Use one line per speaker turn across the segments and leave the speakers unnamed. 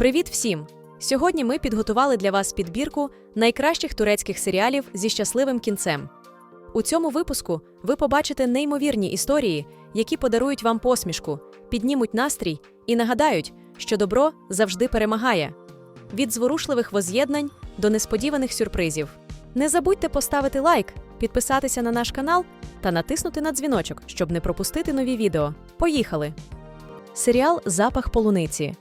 Привіт всім! Сьогодні ми підготували для вас підбірку найкращих турецьких серіалів зі щасливим кінцем. У цьому випуску ви побачите неймовірні історії, які подарують вам посмішку, піднімуть настрій і нагадають, що добро завжди перемагає. Від зворушливих воз'єднань до несподіваних сюрпризів. Не забудьте поставити лайк, підписатися на наш канал та натиснути на дзвіночок, щоб не пропустити нові відео. Поїхали! Серіал Запах полуниці.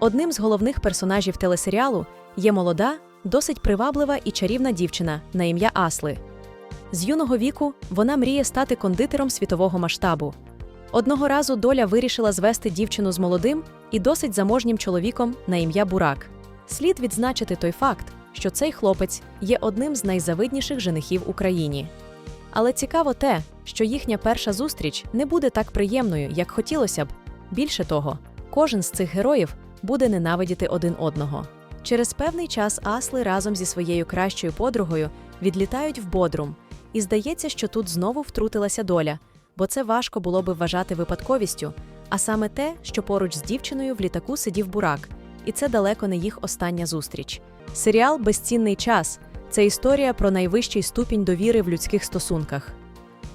Одним з головних персонажів телесеріалу є молода, досить приваблива і чарівна дівчина на ім'я Асли. З юного віку вона мріє стати кондитером світового масштабу. Одного разу доля вирішила звести дівчину з молодим і досить заможнім чоловіком на ім'я Бурак. Слід відзначити той факт, що цей хлопець є одним з найзавидніших женихів Україні. Але цікаво те, що їхня перша зустріч не буде так приємною, як хотілося б. Більше того, кожен з цих героїв буде ненавидіти один одного. Через певний час Асли разом зі своєю кращою подругою відлітають в Бодрум, і здається, що тут знову втрутилася доля, бо це важко було би вважати випадковістю, а саме те, що поруч з дівчиною в літаку сидів бурак, і це далеко не їх остання зустріч. Серіал Безцінний час це історія про найвищий ступінь довіри в людських стосунках.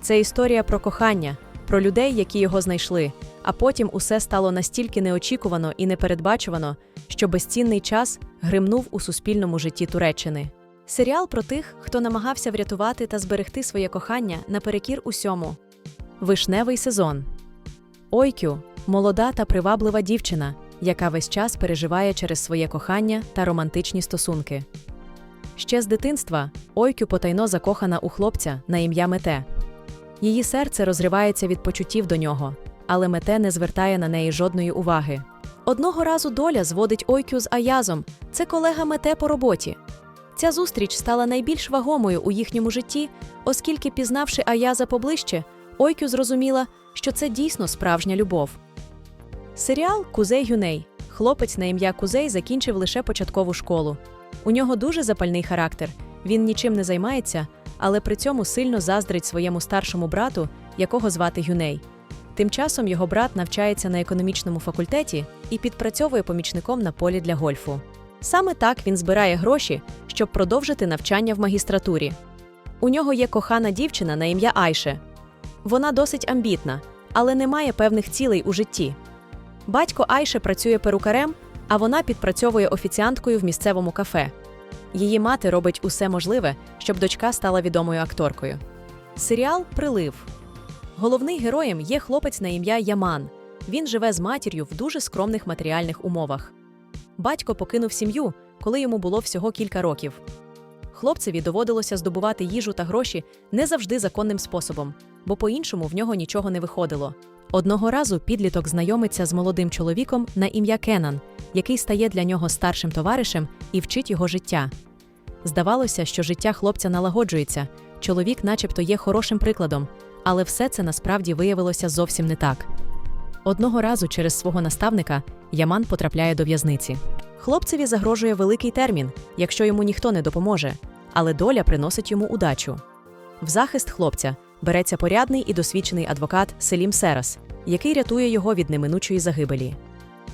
Це історія про кохання, про людей, які його знайшли. А потім усе стало настільки неочікувано і непередбачувано, що безцінний час гримнув у суспільному житті Туреччини. Серіал про тих, хто намагався врятувати та зберегти своє кохання наперекір усьому. Вишневий сезон. Ойкю молода та приваблива дівчина, яка весь час переживає через своє кохання та романтичні стосунки. Ще з дитинства Ойкю потайно закохана у хлопця на ім'я Мете. Її серце розривається від почуттів до нього, але Мете не звертає на неї жодної уваги. Одного разу доля зводить Ойкю з Аязом, це колега Мете по роботі. Ця зустріч стала найбільш вагомою у їхньому житті, оскільки, пізнавши Аяза поближче, Ойкю зрозуміла, що це дійсно справжня любов. Серіал Кузей Гюней. Хлопець на ім'я Кузей закінчив лише початкову школу. У нього дуже запальний характер, він нічим не займається, але при цьому сильно заздрить своєму старшому брату, якого звати Гюней. Тим часом його брат навчається на економічному факультеті і підпрацьовує помічником на полі для гольфу. Саме так він збирає гроші, щоб продовжити навчання в магістратурі. У нього є кохана дівчина на ім'я Айше. Вона досить амбітна, але не має певних цілей у житті. Батько Айше працює перукарем, а вона підпрацьовує офіціанткою в місцевому кафе. Її мати робить усе можливе, щоб дочка стала відомою акторкою. Серіал Прилив. Головний героєм є хлопець на ім'я Яман. Він живе з матір'ю в дуже скромних матеріальних умовах. Батько покинув сім'ю, коли йому було всього кілька років. Хлопцеві доводилося здобувати їжу та гроші не завжди законним способом, бо по-іншому в нього нічого не виходило. Одного разу підліток знайомиться з молодим чоловіком на ім'я Кенан, який стає для нього старшим товаришем і вчить його життя. Здавалося, що життя хлопця налагоджується, чоловік, начебто, є хорошим прикладом, але все це насправді виявилося зовсім не так. Одного разу через свого наставника Яман потрапляє до в'язниці. Хлопцеві загрожує великий термін, якщо йому ніхто не допоможе, але доля приносить йому удачу. В захист хлопця береться порядний і досвідчений адвокат Селім Серас, який рятує його від неминучої загибелі.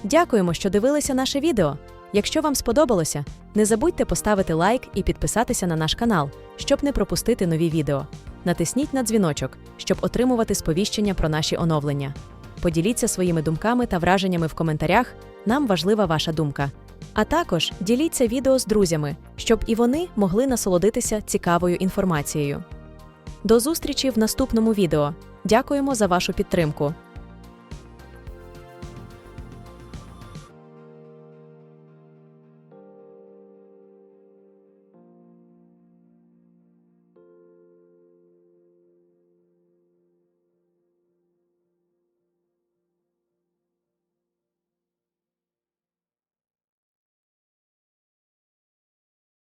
Дякуємо, що дивилися наше відео. Якщо вам сподобалося, не забудьте поставити лайк і підписатися на наш канал, щоб не пропустити нові відео. Натисніть на дзвіночок, щоб отримувати сповіщення про наші оновлення. Поділіться своїми думками та враженнями в коментарях. Нам важлива ваша думка. А також діліться відео з друзями, щоб і вони могли насолодитися цікавою інформацією. До зустрічі в наступному відео. Дякуємо за вашу підтримку.